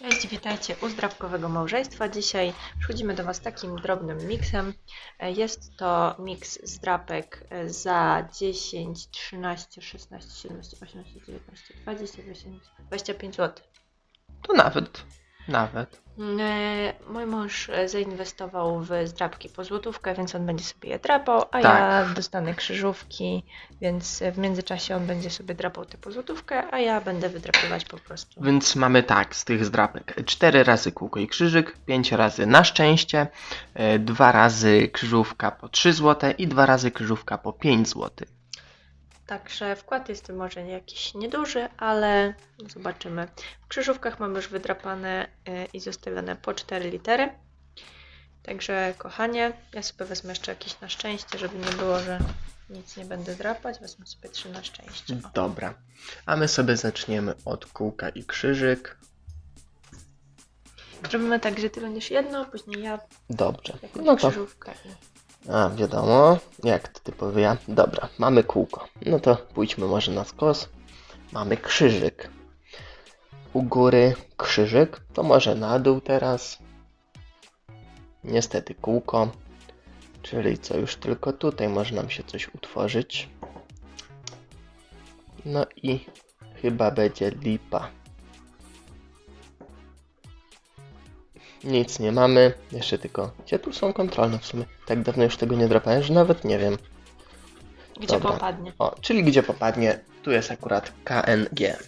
Cześć, witajcie u Zdrabkowego Małżeństwa. Dzisiaj przychodzimy do Was takim drobnym miksem. E, Jest to miks zdrapek za 10, 13, 16, 17, 18, 19, 20, 21, 25 zł. To nawet, nawet. E, Mój mąż e, zainwestował w zdrapki po złotówkę, więc on będzie sobie je drapał, a Tak. ja dostanę krzyżówki, więc w międzyczasie on będzie sobie drapał te po złotówkę, a ja będę wydrapywać po prostu. Więc mamy tak, z tych zdrapek 4 razy kółko i krzyżyk, 5 razy na szczęście, 2 razy krzyżówka po 3 zł i 2 razy krzyżówka po 5 zł. Także wkład jest może jakiś nieduży, ale zobaczymy. W krzyżówkach mamy już wydrapane y, i zostawione po 4 litery. Także kochanie, ja sobie wezmę jeszcze jakieś na szczęście, żeby nie było, że nic nie będę drapać. Wezmę sobie 3 na szczęście. O. Dobra, a my sobie zaczniemy od kółka i krzyżyk. Zrobimy tak, że ty będziesz jedno, później ja Dobrze, no to, krzyżówkę. i- a wiadomo, jak to typowy ja. Dobra, mamy kółko. No to pójdźmy może na skos. Mamy krzyżyk. U góry krzyżyk, to może na dół teraz. Niestety kółko, czyli co już tylko tutaj może nam się coś utworzyć. No i chyba będzie lipa. Nic nie mamy, jeszcze tylko. Gdzie tu są kontrolne w sumie? Tak dawno już tego nie drapałem, że nawet nie wiem. Gdzie Dobra. popadnie. O, czyli gdzie popadnie, tu jest akurat KNG.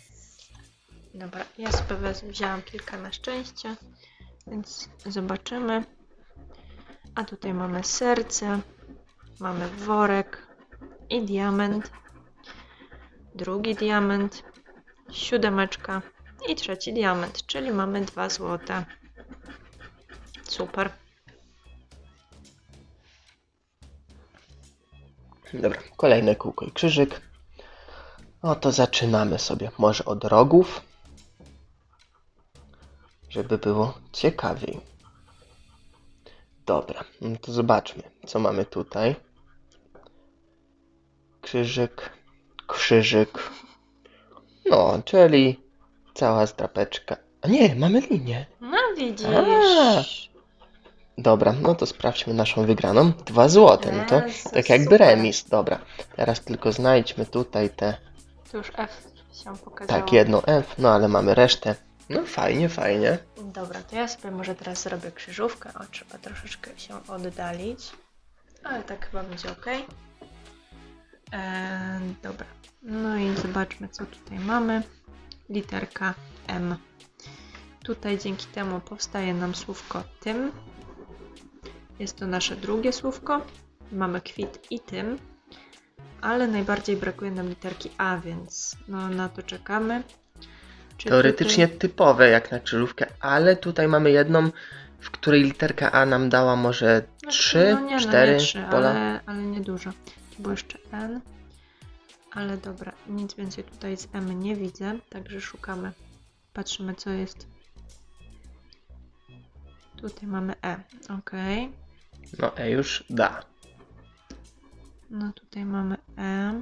Dobra, ja sobie wez- wzięłam kilka na szczęście, więc zobaczymy. A tutaj mamy serce, mamy worek i diament, drugi diament, siódemeczka i trzeci diament, czyli mamy dwa złote. Super. Dobra, kolejne kółko i krzyżyk. No to zaczynamy sobie może od rogów, żeby było ciekawiej. Dobra, no to zobaczmy, co mamy tutaj. Krzyżyk, krzyżyk. No, czyli cała zdrapeczka. A nie, mamy linię. No widzisz. Dobra, no to sprawdźmy naszą wygraną. Dwa złote, no to Jezu, tak jakby super. remis. Dobra, teraz tylko znajdźmy tutaj te, Tu już F się pokazało. tak, jedno F, no ale mamy resztę. No fajnie, fajnie. Dobra, to ja sobie może teraz zrobię krzyżówkę. O, trzeba troszeczkę się oddalić. Ale tak chyba będzie ok. Eee, dobra. No i zobaczmy, co tutaj mamy. Literka M. Tutaj dzięki temu powstaje nam słówko tym. Jest to nasze drugie słówko. Mamy kwit i tym. Ale najbardziej brakuje nam literki A, więc no, na to czekamy. Czy Teoretycznie tutaj- typowe jak na krzyżówkę, ale tutaj mamy jedną, w której literka A nam dała może Znaczy, trzy, no nie, cztery no nie trzy, pola. Ale, ale nie dużo. Tu było jeszcze N. Ale dobra, nic więcej tutaj z M nie widzę, także szukamy. Patrzymy, co jest. Tutaj mamy E. Ok. No E już da. No tutaj mamy E.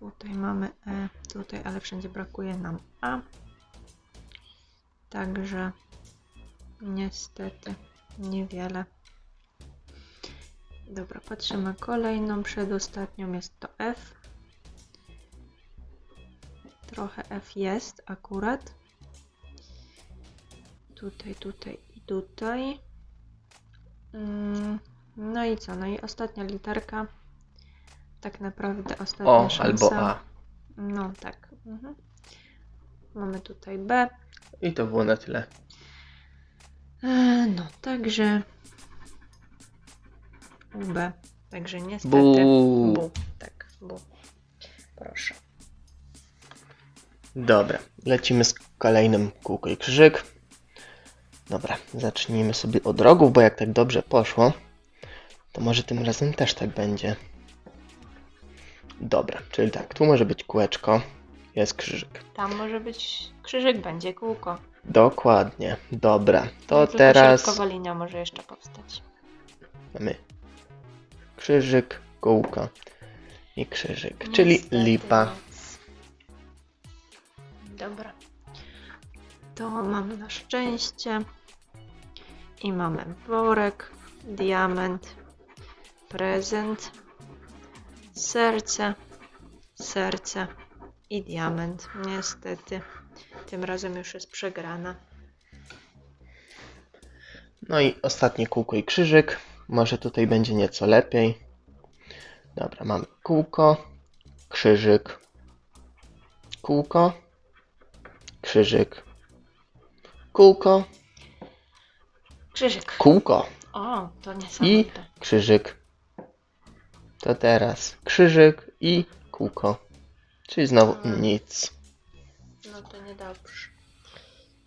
Tutaj mamy E. Tutaj, ale wszędzie brakuje nam A. Także niestety niewiele. Dobra, patrzymy kolejną, przedostatnią jest to F. Trochę F jest akurat. Tutaj, tutaj i tutaj. Mm, No i co? No i ostatnia literka. Tak naprawdę ostatnia O, szansa. albo A. No tak. Mhm. Mamy tutaj B. I to było na tyle. E, No, także UB. Także niestety. Bu. Bu. Tak, bu. Proszę. Dobra, lecimy z kolejnym kółko i krzyżyk. Dobra, zacznijmy sobie od rogów, bo jak tak dobrze poszło, to może tym razem też tak będzie. Dobra, czyli tak, tu może być kółeczko, jest krzyżyk. Tam może być krzyżyk, będzie kółko. Dokładnie, dobra, to tylko teraz środkowa linia może jeszcze powstać. mamy krzyżyk, kółko i krzyżyk, czyli Niestety lipa. nic. Dobra. to mamy na szczęście. I mamy worek, diament, prezent, serce, serce i diament. Niestety, tym razem już jest przegrana. No i ostatnie kółko i krzyżyk. Może tutaj będzie nieco lepiej. Dobra, mamy kółko, krzyżyk, kółko, krzyżyk, kółko, Krzyżyk. kółko O, to i niesamowite. krzyżyk. To teraz krzyżyk i kółko. Czyli znowu nic. No to niedobrze.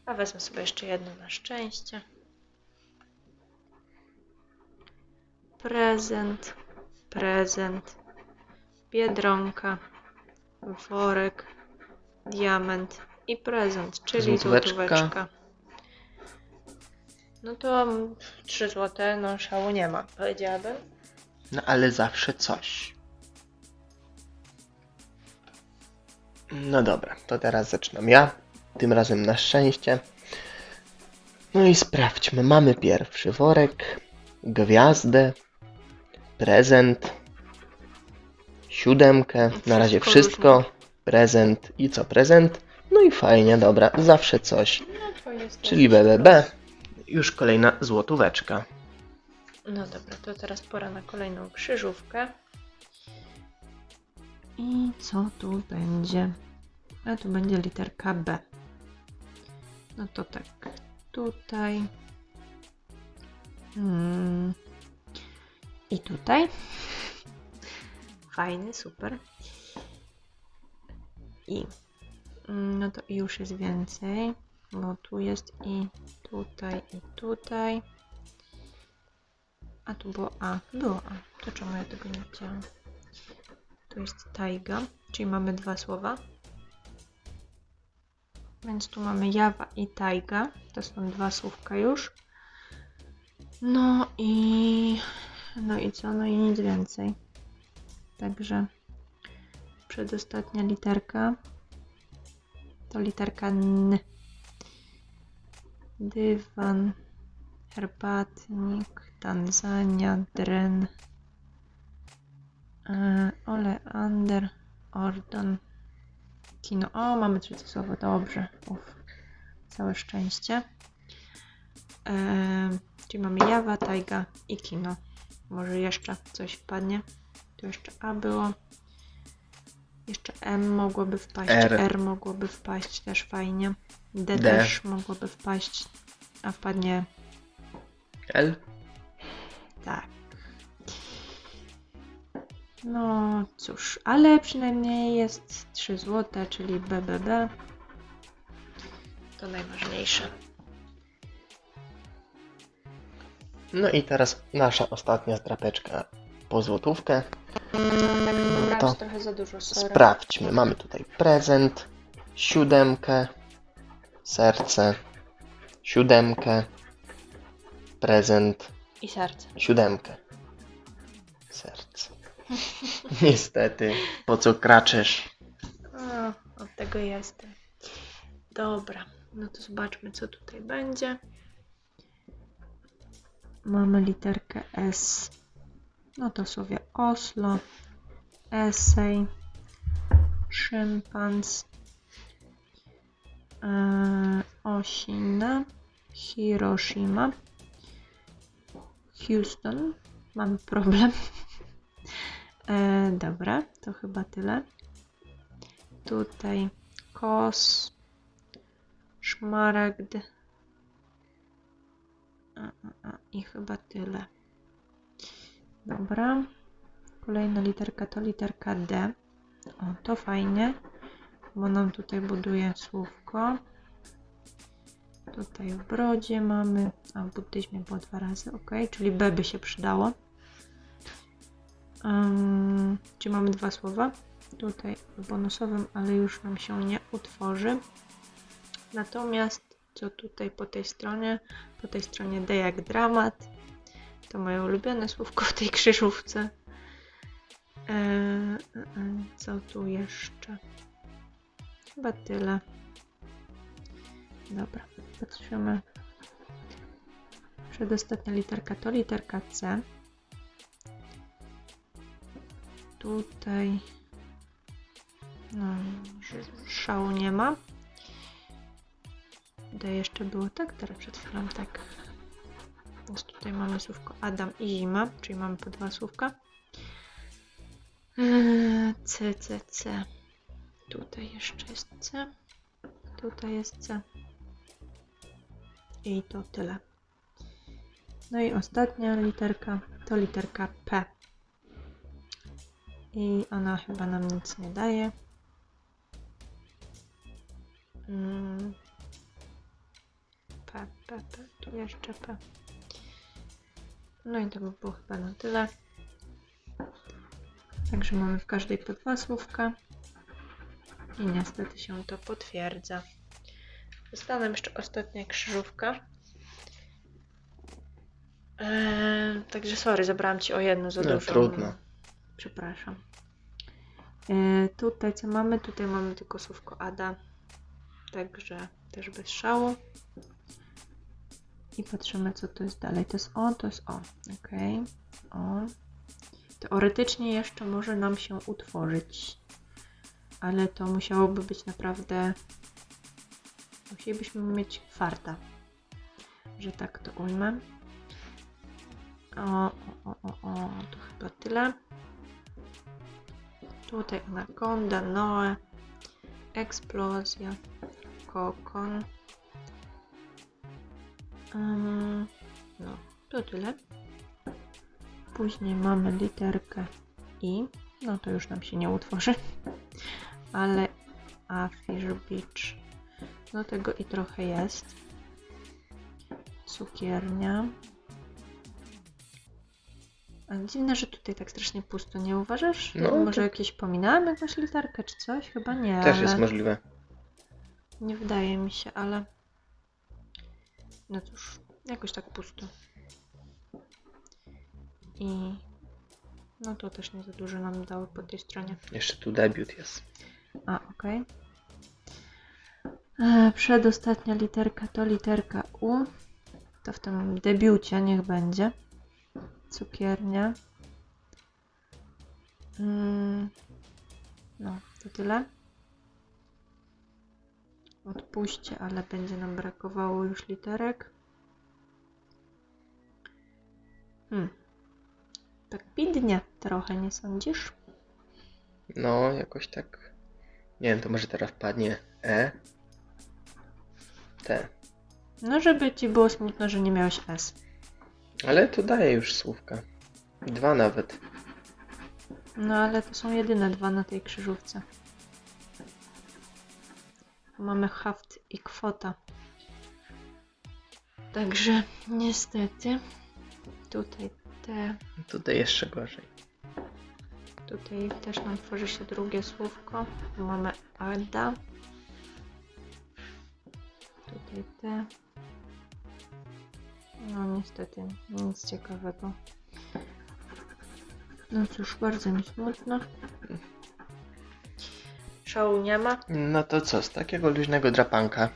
A wezmę sobie jeszcze jedno na szczęście. Prezent, prezent, biedronka, worek, diament i prezent, czyli Złotóweczka. złotóweczka. No to mm, 3 złote, no szału nie ma, powiedziałabym. No ale zawsze coś. No dobra, to teraz zaczynam ja. Tym razem na szczęście. No i sprawdźmy. Mamy pierwszy worek, gwiazdę, prezent, siódemkę. Na razie Wszystko wszystko. Prezent i co prezent? No i fajnie, dobra, zawsze coś. No to jest Czyli BBB. Już kolejna złotóweczka. No dobra, to teraz pora na kolejną krzyżówkę. I co tu będzie? A tu będzie literka B. No to tak, tutaj. Mm. I tutaj. Fajny, super. I. mm, No to już jest więcej. Bo tu jest i tutaj, i tutaj. A tu było A. Było A. To czemu ja tego nie widziałam? Tu jest tajga, czyli mamy dwa słowa. Więc tu mamy jawa i tajga. To są dwa słówka już. No i... No i co? No i nic więcej. Także przedostatnia literka to literka N. Dywan, herbatnik, Tanzania, dren, e, oleander, ordon, kino. O, mamy trzecie słowo, dobrze. Uf, całe szczęście. E, czyli mamy jawa, tajga i kino. Może jeszcze coś wpadnie. Tu jeszcze A było. Jeszcze M mogłoby wpaść, R. R, mogłoby wpaść, też fajnie. D, D. też mogłoby wpaść, a wpadnie L. tak. No cóż, ale przynajmniej jest 3 złote, czyli BBB. To najważniejsze. No i teraz nasza ostatnia zdrapeczka po złotówkę. Tak, wybrałam to trochę za dużo, sorry. Sprawdźmy. Mamy tutaj prezent, siódemkę, serce, siódemkę, prezent, I serce. siódemkę, serce. Niestety, po co kraczesz? O, od tego jestem. Dobra, no to zobaczmy, co tutaj będzie. Mamy literkę S. No to sobie Oslo, Esej, Szympans, Osina, Hiroshima, Houston. Mamy problem. E, dobra, to chyba tyle. Tutaj kos, szmaragd. A, a, a, I chyba tyle. Dobra. Kolejna literka to literka D. O, to fajnie, bo nam tutaj buduje słówko. Tutaj w brodzie mamy, a w buddyzmie było dwa razy, ok, czyli B by się przydało. Um, czyli mamy dwa słowa tutaj w bonusowym, ale już nam się nie utworzy. Natomiast co tutaj po tej stronie? Po tej stronie D jak dramat. To moje ulubione słówko w tej krzyżówce. Eee, co tu jeszcze? Chyba tyle. Dobra, patrzymy. Przedostatnia literka to literka C. Tutaj no, szału nie ma. Tutaj jeszcze było tak, teraz przed chwilą tak. Więc tutaj mamy słówko Adam i zima, czyli mamy po dwa słówka. Eee, C, C, C. Tutaj jeszcze jest C. Tutaj jest C. I to tyle. No i ostatnia literka to literka P. I ona chyba nam nic nie daje. Mm. P, P, P, tu jeszcze P. No i to by było chyba na tyle. Także mamy w każdej po dwa słówka. I niestety się to potwierdza. Została jeszcze ostatnia krzyżówka. Eee, także sorry, zabrałam Ci o jedno za dużo. trudno. Przepraszam. Eee, tutaj co mamy? Tutaj mamy tylko słówko Ada. Także też bez szału. I patrzymy co to jest dalej. To jest O, to jest O. Ok. O. Teoretycznie jeszcze może nam się utworzyć. Ale to musiałoby być naprawdę. Musielibyśmy mieć farta. Że tak to ujmę. O, o, o, o, to chyba tyle. Tutaj anakonda, Noe, eksplozja, kokon. Ym, no, to tyle. Później mamy literkę I. No to już nam się nie utworzy. Ale a Fish Beach. No tego i trochę jest. Cukiernia. Ale dziwne, że tutaj tak strasznie pusto, nie uważasz? No, Może to- jakieś pominąłem jakąś literkę czy coś? Chyba nie. Też ale... jest możliwe. Nie wydaje mi się, ale. No cóż, jakoś tak pusto. I. No to też nie za dużo nam dało po tej stronie. Jeszcze tu debiut jest. A, okej. E, Przedostatnia literka to literka U. To w tym debiucie niech będzie. Cukiernia. Mm, No, to tyle. Odpuśćcie, ale będzie nam brakowało już literek. Hmm. Tak bidnie trochę, nie sądzisz? No, jakoś tak. Nie wiem, to może teraz wpadnie E. T. No, żeby ci było smutno, że nie miałeś S. Ale tu daje już słówka. Dwa nawet. No ale to są jedyne dwa na tej krzyżówce. Mamy haft i kwota. Także niestety tutaj te, Tutaj jeszcze gorzej. Tutaj też nam tworzy się drugie słówko. Mamy Ada. Tutaj te. No niestety nic ciekawego. No cóż, bardzo mi smutno. Szału nie ma. No to co, z takiego luźnego drapanka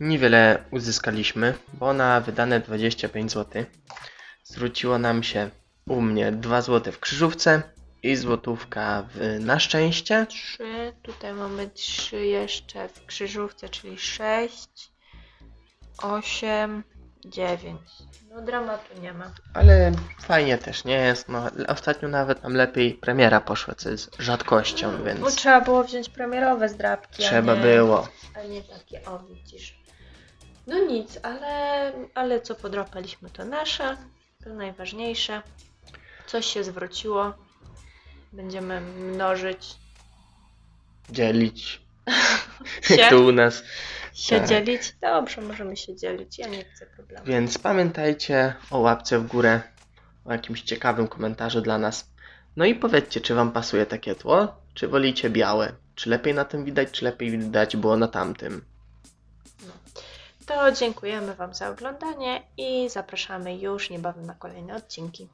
niewiele uzyskaliśmy, bo na wydane 25 zł zwróciło nam się u mnie 2 zł w krzyżówce i złotówka w na szczęście. Trzy, tutaj mamy trzy jeszcze w krzyżówce, czyli sześć, osiem, dziewięć. No dramatu nie ma. Ale fajnie też nie jest. No, ostatnio nawet nam lepiej premiera poszła, co jest rzadkością, Bo więc trzeba było wziąć premierowe zdrabki, trzeba a nie, było. a nie takie, o widzisz. No nic, ale, ale co podrapaliśmy to nasze, to najważniejsze. Coś się zwróciło. Będziemy mnożyć Dzielić. się, to u nas. się tak. dzielić. Dobrze, możemy się dzielić. Ja nie widzę problemu. Więc pamiętajcie o łapce w górę, o jakimś ciekawym komentarzu dla nas. No i powiedzcie, czy Wam pasuje takie tło, czy wolicie białe. Czy lepiej na tym widać, czy lepiej widać było na tamtym. To dziękujemy Wam za oglądanie i zapraszamy już niebawem na kolejne odcinki.